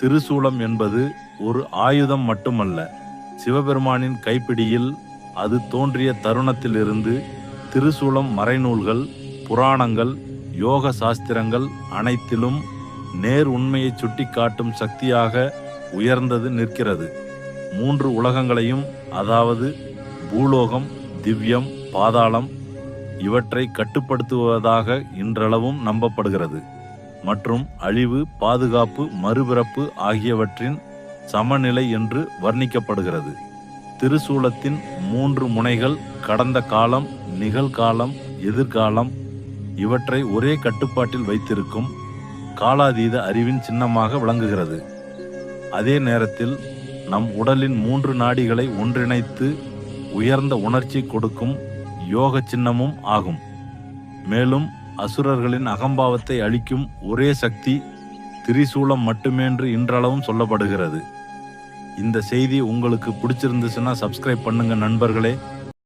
திருசூலம் என்பது ஒரு ஆயுதம் மட்டுமல்ல. சிவபெருமானின் கைப்பிடியில் அது தோன்றிய தருணத்திலிருந்து திருசூலம் மறைநூல்கள் புராணங்கள் யோக சாஸ்திரங்கள் அனைத்திலும் நேர் உண்மையை சுட்டிக்காட்டும் சக்தியாக உயர்ந்தது நிற்கிறது. மூன்று உலகங்களையும் அதாவது பூலோகம் திவ்யம் பாதாளம் இவற்றை கட்டுப்படுத்துவதாக இன்றளவும் நம்பப்படுகிறது. மற்றும் அழிவு பாதுகாப்பு மறுபிறப்பு ஆகியவற்றின் சமநிலை என்று வர்ணிக்கப்படுகிறது. திருசூலத்தின் மூன்று முனைகள் கடந்த காலம் நிகழ்காலம் எதிர்காலம் இவற்றை ஒரே கட்டுப்பாட்டில் வைத்திருக்கும் காலாதீத அறிவின் சின்னமாக விளங்குகிறது. அதே நேரத்தில் நம் உடலின் மூன்று நாடிகளை ஒன்றிணைத்து உயர்ந்த உணர்ச்சி கொடுக்கும் யோக சின்னமும் ஆகும். மேலும் அசுரர்களின் அகம்பாவத்தை அளிக்கும் ஒரே சக்தி திரிசூலம் மட்டுமேன்று இன்றளவும் சொல்லப்படுகிறது. இந்த செய்தி உங்களுக்கு பிடிச்சிருந்துச்சுன்னா சப்ஸ்கிரைப் பண்ணுங்க நண்பர்களே.